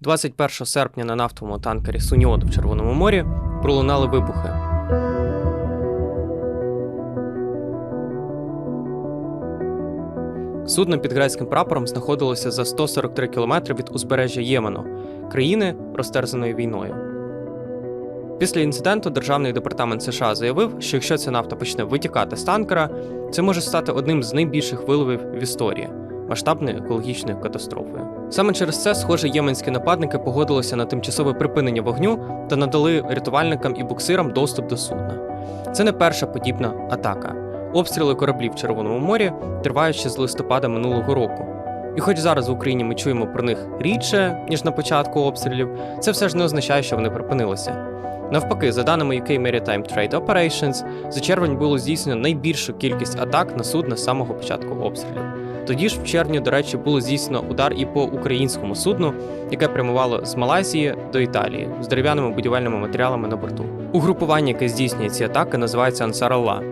21 серпня на нафтовому танкері Суніот в Червоному морі пролунали вибухи. Судно під грецьким прапором знаходилося за 143 кілометри від узбережжя Ємену, країни, розтерзаної війною. Після інциденту Державний департамент США заявив, що якщо ця нафта почне витікати з танкера, це може стати одним з найбільших виливів в історії масштабною екологічною катастрофою. Саме через це, схоже, єменські нападники погодилися на тимчасове припинення вогню та надали рятувальникам і буксирам доступ до судна. Це не перша подібна атака. Обстріли кораблів в Червоному морі тривають ще з листопада минулого року. І хоч зараз в Україні ми чуємо про них рідше, ніж на початку обстрілів, це все ж не означає, що вони припинилися. Навпаки, за даними UK Maritime Trade Operations, за червень було здійснено найбільшу кількість атак на судна з самого початку обстрілів. Тоді ж в червні, до речі, було здійснено удар і по українському судну, яке прямувало з Малайзії до Італії з дерев'яними будівельними матеріалами на борту. Угрупування, яке здійснює ці атаки, називається Ансар Алла.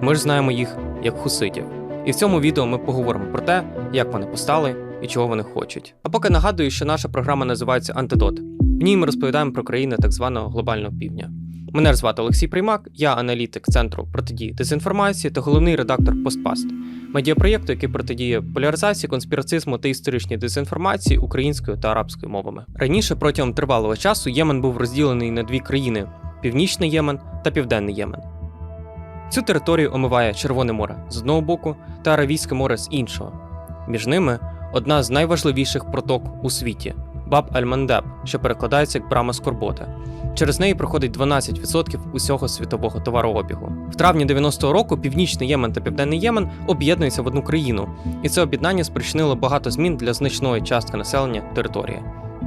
Ми ж знаємо їх як хуситів. І в цьому відео ми поговоримо про те, як вони постали і чого вони хочуть. А поки нагадую, що наша програма називається Антидот. В ній ми розповідаємо про країни так званого глобального півдня. Мене звати Олексій Приймак, я аналітик центру протидії дезінформації та головний редактор Постпаст, медіапроєкту, який протидіє поляризації, конспірацизму та історичній дезінформації українською та арабською мовами. Раніше протягом тривалого часу Ємен був розділений на дві країни: Північний Ємен та Південний Ємен. Цю територію омиває Червоне море з одного боку та Аравійське море з іншого. Між ними одна з найважливіших проток у світі Баб Аль-Мандеб, що перекладається як брама Скорботи. Через неї проходить 12% усього світового товарообігу. В травні 90-го року Північний Ємен та Південний Ємен об'єднуються в одну країну, і це об'єднання спричинило багато змін для значної частки населення території.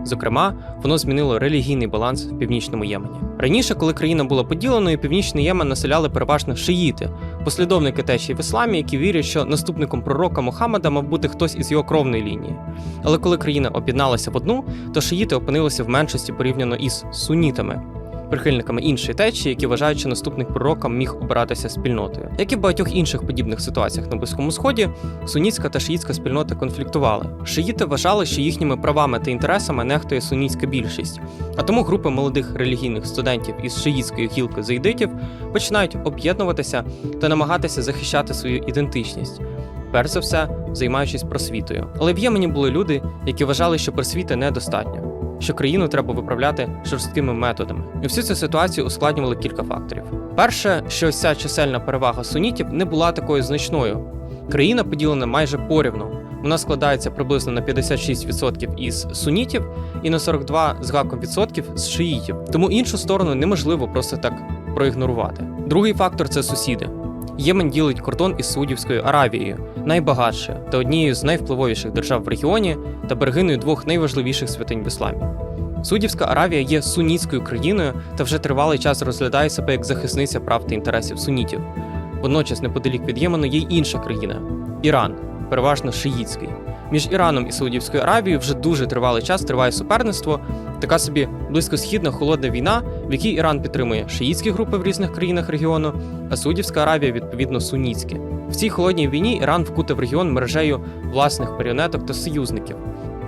Зокрема, воно змінило релігійний баланс в північному Ємені. Раніше, коли країна була поділеною, північний Ємен населяли переважно шиїти, послідовники течії в ісламі, які вірять, що наступником пророка Мохаммеда мав бути хтось із його кровної лінії. Але коли країна об'єдналася в одну, то шиїти опинилися в меншості порівняно із сунітами. Прихильниками іншої течії, які вважають, що наступник пророка міг обиратися спільнотою. Як і в багатьох інших подібних ситуаціях на Близькому Сході, сунітська та шиїтська спільноти конфліктували. Шиїти вважали, що їхніми правами та інтересами нехтує сунітська більшість, а тому групи молодих релігійних студентів із шиїтської гілки зайдитів починають об'єднуватися та намагатися захищати свою ідентичність. Перш за все, займаючись просвітою. Але в Ємені були люди, які вважали, що просвіти недостатньо що країну треба виправляти жорсткими методами. І всю цю ситуацію ускладнювали кілька факторів. Перше, що ця чисельна перевага сунітів не була такою значною. Країна поділена майже порівну. Вона складається приблизно на 56% із сунітів і на 42 з гаком відсотків з шиїтів. Тому іншу сторону неможливо просто так проігнорувати. Другий фактор це сусіди. Ємен ділить кордон із Саудівською Аравією, найбагатшою та однією з найвпливовіших держав в регіоні та берегиною двох найважливіших святинь в ісламі. Саудівська Аравія є сунітською країною та вже тривалий час розглядає себе як захисниця прав та інтересів сунітів. Водночас, неподалік від Ємену є й інша країна Іран, переважно шиїтський. Між Іраном і Саудівською Аравією вже дуже тривалий час триває суперництво, така собі близькосхідна холодна війна, в якій Іран підтримує шиїтські групи в різних країнах регіону, а Саудівська Аравія відповідно сунітські. В цій холодній війні Іран вкутив регіон мережею власних маріонеток та союзників.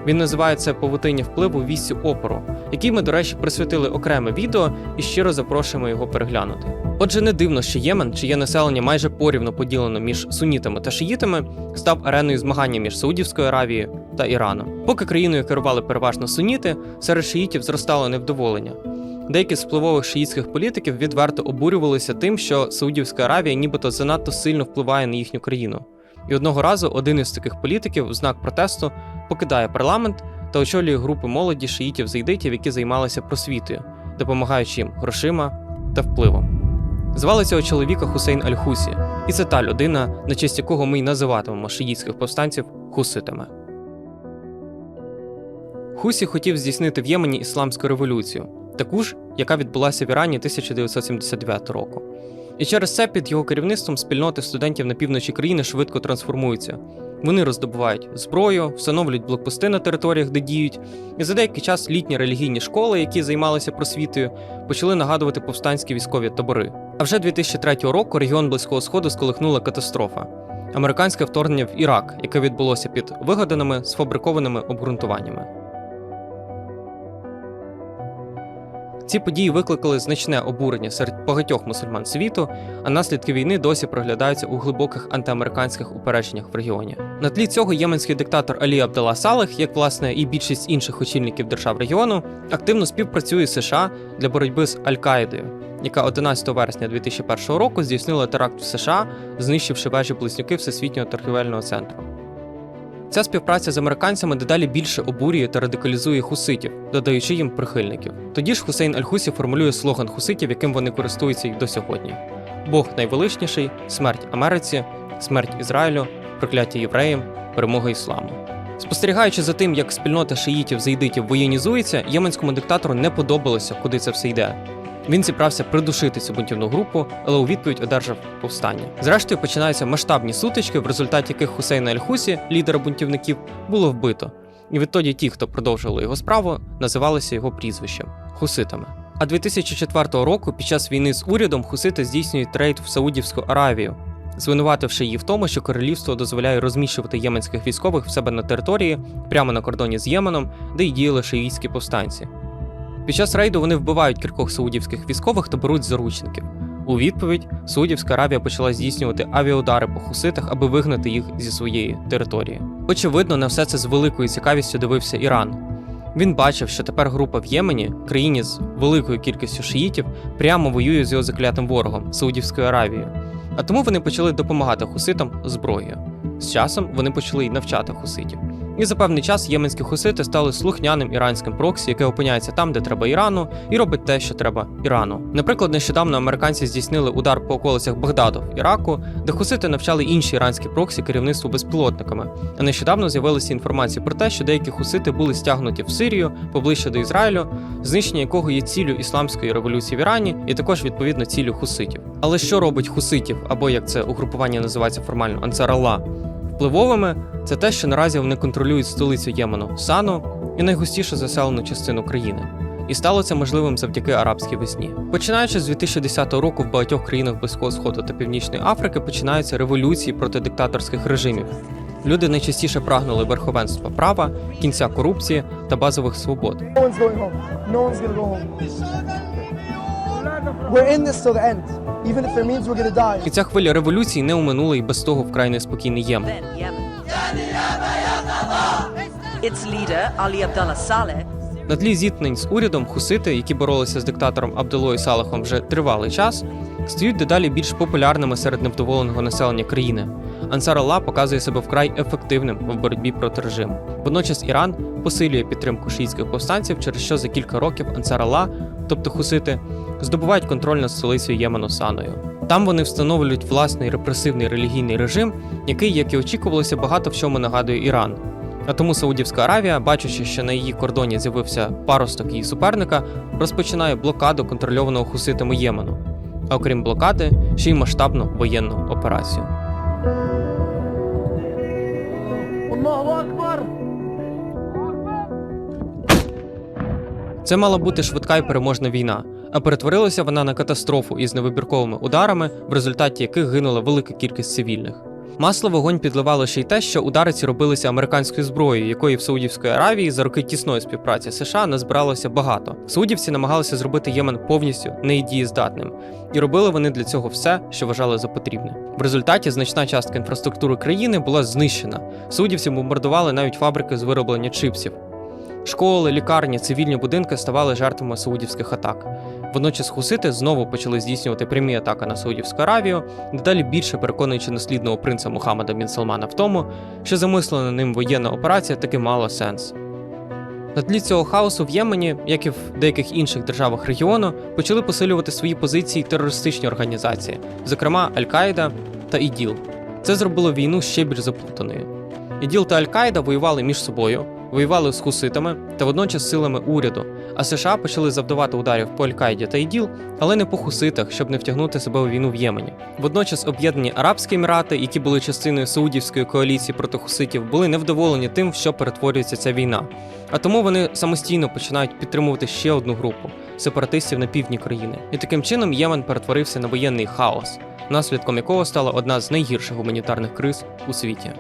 Він називає це повутиння впливу вісі опору, який ми, до речі, присвятили окреме відео і щиро запрошуємо його переглянути. Отже, не дивно, що Ємен, чиє населення майже порівно поділено між сунітами та шиїтами, став ареною змагання між Саудівською Аравією та Іраном. Поки країною керували переважно суніти, серед шиїтів зростало невдоволення. Деякі з впливових шиїтських політиків відверто обурювалися тим, що Саудівська Аравія нібито занадто сильно впливає на їхню країну. І одного разу один із таких політиків в знак протесту покидає парламент та очолює групи молоді шиїтів зайдитів, які займалися просвітою, допомагаючи їм грошима та впливом. Звали цього чоловіка Хусейн Аль-Хусі, і це та людина, на честь якого ми й називатимемо шиїтських повстанців хуситами. Хусі хотів здійснити в Ємені ісламську революцію, таку ж, яка відбулася в Ірані 1979 року. І через це під його керівництвом спільноти студентів на півночі країни швидко трансформуються. Вони роздобувають зброю, встановлюють блокпости на територіях, де діють, і за деякий час літні релігійні школи, які займалися просвітою, почали нагадувати повстанські військові табори. А вже 2003 року регіон Близького Сходу сколихнула катастрофа американське вторгнення в Ірак, яке відбулося під вигаданими сфабрикованими обґрунтуваннями. Ці події викликали значне обурення серед багатьох мусульман світу, а наслідки війни досі проглядаються у глибоких антиамериканських упередженнях в регіоні. На тлі цього єменський диктатор Алі Абдала Салех, як власне і більшість інших очільників держав регіону, активно співпрацює з США для боротьби з Аль-Каїдою, яка 11 вересня 2001 року здійснила теракт в США, знищивши вежі близнюки Всесвітнього торгівельного центру. Ця співпраця з американцями дедалі більше обурює та радикалізує хуситів, додаючи їм прихильників. Тоді ж Хусейн Аль-Хусі формулює слоган хуситів, яким вони користуються й до сьогодні: Бог найвеличніший, смерть Америці, смерть Ізраїлю, прокляття євреям, перемога ісламу. Спостерігаючи за тим, як спільнота шиїтів заїдитів воєнізується, єменському диктатору не подобалося, куди це все йде. Він зібрався придушити цю бунтівну групу, але у відповідь одержав повстання. Зрештою починаються масштабні сутички, в результаті яких Хусейна Аль-Хусі, лідера бунтівників, було вбито. І відтоді ті, хто продовжували його справу, називалися його прізвищем хуситами. А 2004 року, під час війни з урядом, хусити здійснюють трейд в Саудівську Аравію, звинувативши її в тому, що королівство дозволяє розміщувати єменських військових в себе на території прямо на кордоні з Єменом, де й діяли шиїтські повстанці. Під час рейду вони вбивають кількох саудівських військових та беруть заручників. У відповідь Саудівська Аравія почала здійснювати авіаудари по хуситах, аби вигнати їх зі своєї території. Очевидно, на все це з великою цікавістю дивився Іран. Він бачив, що тепер група в Ємені, країні з великою кількістю шиїтів, прямо воює з його заклятим ворогом Саудівською Аравією. А тому вони почали допомагати хуситам зброєю. З часом вони почали й навчати хуситів. І за певний час єменські хусити стали слухняним іранським проксі, яке опиняється там, де треба Ірану, і робить те, що треба Ірану. Наприклад, нещодавно американці здійснили удар по околицях Багдаду в Іраку, де хусити навчали інші іранські проксі керівництву безпілотниками. А нещодавно з'явилася інформація про те, що деякі хусити були стягнуті в Сирію поближче до Ізраїлю, знищення якого є ціллю ісламської революції в Ірані, і також відповідно ціллю хуситів. Але що робить хуситів, або як це угрупування називається формально Ансар Алла, впливовими? Це те, що наразі вони контролюють столицю Ємену Сану і найгустіше заселену частину країни. І стало це можливим завдяки арабській весні. Починаючи з 2010 року в багатьох країнах Близького Сходу та Північної Африки починаються революції проти диктаторських режимів. Люди найчастіше прагнули верховенства права, кінця корупції та базових свобод. No Even if it means we're gonna die. І ця хвиля революції не оминула і без того вкрай неспокійний Ємен. then Yemen. Its leader, Ali Abdullah Saleh, На тлі зіткнень з урядом хусити, які боролися з диктатором Абдулою Салахом вже тривалий час, стають дедалі більш популярними серед невдоволеного населення країни. Ансар Алла показує себе вкрай ефективним в боротьбі проти режиму. Водночас Іран посилює підтримку шиїтських повстанців, через що за кілька років Ансар Алла, тобто хусити, здобувають контроль над столицею Ємену Саною. Там вони встановлюють власний репресивний релігійний режим, який, як і очікувалося, багато в чому нагадує Іран. А тому Саудівська Аравія, бачачи, що на її кордоні з'явився паросток її суперника, розпочинає блокаду контрольованого хуситами Ємену. А окрім блокади, ще й масштабну воєнну операцію. Це мала бути швидка і переможна війна, а перетворилася вона на катастрофу із невибірковими ударами, в результаті яких гинула велика кількість цивільних. Масло вогонь підливало ще й те, що удари ці робилися американською зброєю, якої в Саудівській Аравії за роки тісної співпраці США назбиралося багато. Саудівці намагалися зробити Ємен повністю недієздатним, і робили вони для цього все, що вважали за потрібне. В результаті значна частка інфраструктури країни була знищена. Саудівці бомбардували навіть фабрики з вироблення чипсів. Школи, лікарні, цивільні будинки ставали жертвами саудівських атак. Водночас хусити знову почали здійснювати прямі атаки на Саудівську Аравію, дедалі більше переконуючи наслідного принца Мухаммада Бін Салмана в тому, що замислена ним воєнна операція таки мала сенс. На тлі цього хаосу в Ємені, як і в деяких інших державах регіону, почали посилювати свої позиції терористичні організації, зокрема Аль-Каїда та ІДІЛ. Це зробило війну ще більш заплутаною. ІДІЛ та Аль-Каїда воювали між собою, воювали з хуситами та водночас силами уряду, а США почали завдавати ударів по Аль-Каїді та ІДІЛ, але не по хуситах, щоб не втягнути себе у війну в Ємені. Водночас об'єднані Арабські Емірати, які були частиною саудівської коаліції проти хуситів, були невдоволені тим, в що перетворюється ця війна. А тому вони самостійно починають підтримувати ще одну групу сепаратистів на півдні країни. І таким чином Ємен перетворився на воєнний хаос, наслідком якого стала одна з найгірших гуманітарних криз у світі.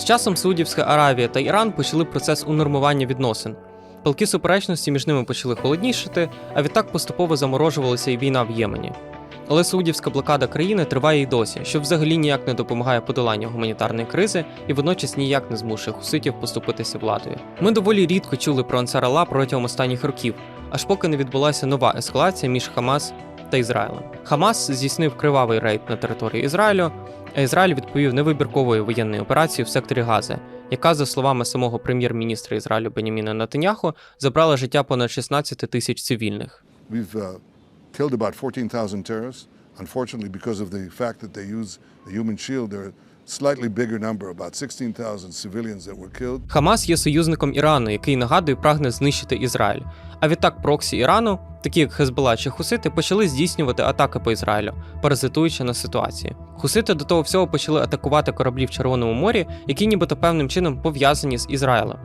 З часом Саудівська Аравія та Іран почали процес унормування відносин. Палки суперечності між ними почали холоднішати, а відтак поступово заморожувалася і війна в Ємені. Але саудівська блокада країни триває й досі, що взагалі ніяк не допомагає подоланню гуманітарної кризи і водночас ніяк не змушує хуситів поступитися владою. Ми доволі рідко чули про Ансар Алла протягом останніх років, аж поки не відбулася нова ескалація між Хамас та Ізраїлем. Хамас здійснив кривавий рейд на території Ізраїлю, а Ізраїль відповів невибірковою воєнною операцією в секторі Гази, яка, за словами самого прем'єр-міністра Ізраїлю Беняміна Натаняху, забрала життя понад 16 тисяч цивільних. We've uh, killed about 14,000 terrorists. Unfortunately, because of the fact that they use the human shield, there are slightly bigger number, about 16,000 civilians that were killed. Хамас є союзником Ірану, який нагадую прагне знищити Ізраїль. А відтак проксі Ірану, такі як Хезбала чи Хусити, почали здійснювати атаки по Ізраїлю, паразитуючи на ситуації. Хусити до того всього почали атакувати кораблі в Червоному морі, які нібито певним чином пов'язані з Ізраїлем.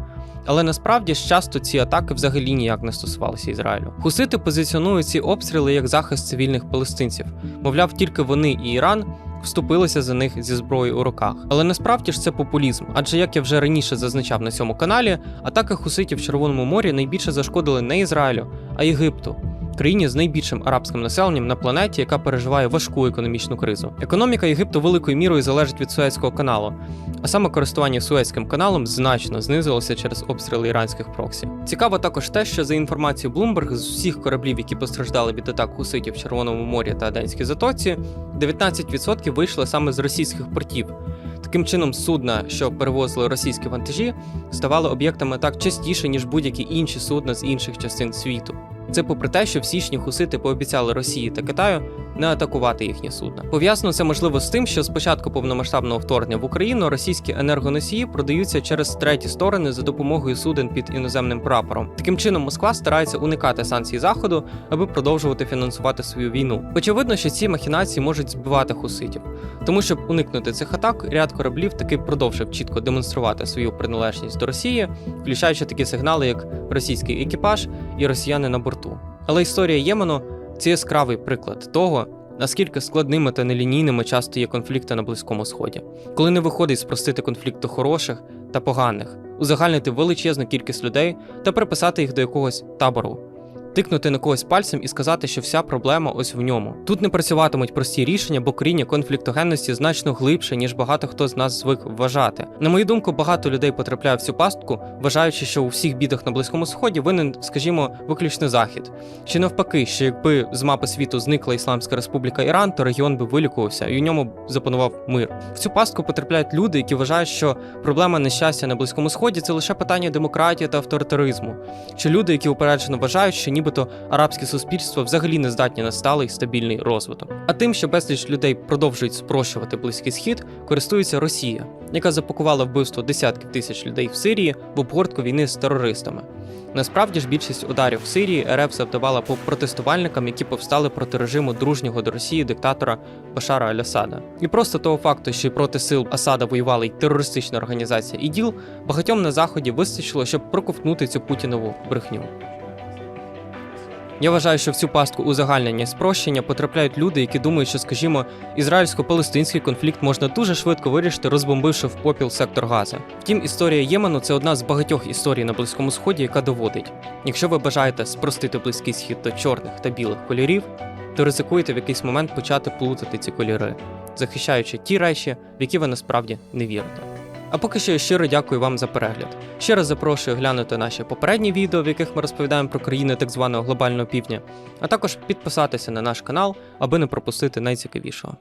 Але насправді ж часто ці атаки взагалі ніяк не стосувалися Ізраїлю. Хусити позиціонують ці обстріли як захист цивільних палестинців. Мовляв, тільки вони і Іран вступилися за них зі зброєю у руках. Але насправді ж це популізм, адже як я вже раніше зазначав на цьому каналі, атаки хуситів в Червоному морі найбільше зашкодили не Ізраїлю, а Єгипту. Країні з найбільшим арабським населенням на планеті, яка переживає важку економічну кризу. Економіка Єгипту великою мірою залежить від Суецького каналу, а саме користування Суецьким каналом значно знизилося через обстріли іранських проксі. Цікаво також те, що за інформацією Bloomberg, з усіх кораблів, які постраждали від атак хуситів в Червоному морі та Аденській затоці, 19% вийшли саме з російських портів. Таким чином, судна, що перевозили російські вантажі, ставали об'єктами так частіше, ніж будь-які інші судна з інших частин світу. Це попри те, що в січні хусити пообіцяли Росії та Китаю не атакувати їхні судна. Пов'язано це можливо з тим, що з початку повномасштабного вторгнення в Україну російські енергоносії продаються через треті сторони за допомогою суден під іноземним прапором. Таким чином, Москва старається уникати санкцій заходу, аби продовжувати фінансувати свою війну. Очевидно, що ці махінації можуть збивати хуситів, тому щоб уникнути цих атак, ряд кораблів таки продовжив чітко демонструвати свою приналежність до Росії, включаючи такі сигнали, як російський екіпаж і росіяни на борту. Але історія Ємену це яскравий приклад того, наскільки складними та нелінійними часто є конфлікти на Близькому Сході, коли не виходить спростити конфлікт до хороших та поганих, узагальнити величезну кількість людей та приписати їх до якогось табору. Тикнути на когось пальцем і сказати, що вся проблема ось в ньому. Тут не працюватимуть прості рішення, бо коріння конфліктогенності значно глибше, ніж багато хто з нас звик вважати. На мою думку, багато людей потрапляє в цю пастку, вважаючи, що у всіх бідах на Близькому Сході винен, скажімо, виключно захід. Чи навпаки, що якби з мапи світу зникла Ісламська Республіка Іран, то регіон би вилікувався і у ньому запанував мир. В цю пастку потрапляють люди, які вважають, що проблема нещастя на Близькому Сході це лише питання демократії та авторитаризму. Чи люди, які упереджено вважають, що нібито арабське суспільство взагалі не здатні на сталий стабільний розвиток. А тим, що безліч людей продовжують спрощувати близький схід, користується Росія, яка запакувала вбивство десятків тисяч людей в Сирії в обгортку війни з терористами. Насправді ж більшість ударів в Сирії РФ завдавала по протестувальникам, які повстали проти режиму дружнього до Росії диктатора Башара Аль-Асада. І просто того факту, що проти сил Асада воювала й терористична організація ІДІЛ, багатьом на заході вистачило, щоб проковтнути цю путінову брехню. Я вважаю, що в цю пастку узагальнення спрощення потрапляють люди, які думають, що, скажімо, ізраїльсько-палестинський конфлікт можна дуже швидко вирішити, розбомбивши в попіл сектор Гази. Втім, історія Ємену це одна з багатьох історій на Близькому Сході, яка доводить: якщо ви бажаєте спростити близький схід до чорних та білих кольорів, то ризикуєте в якийсь момент почати плутати ці кольори, захищаючи ті речі, в які ви насправді не вірите. А поки що щиро дякую вам за перегляд. Ще раз запрошую глянути наші попередні відео, в яких ми розповідаємо про країни так званого глобального півдня, а також підписатися на наш канал, аби не пропустити найцікавішого.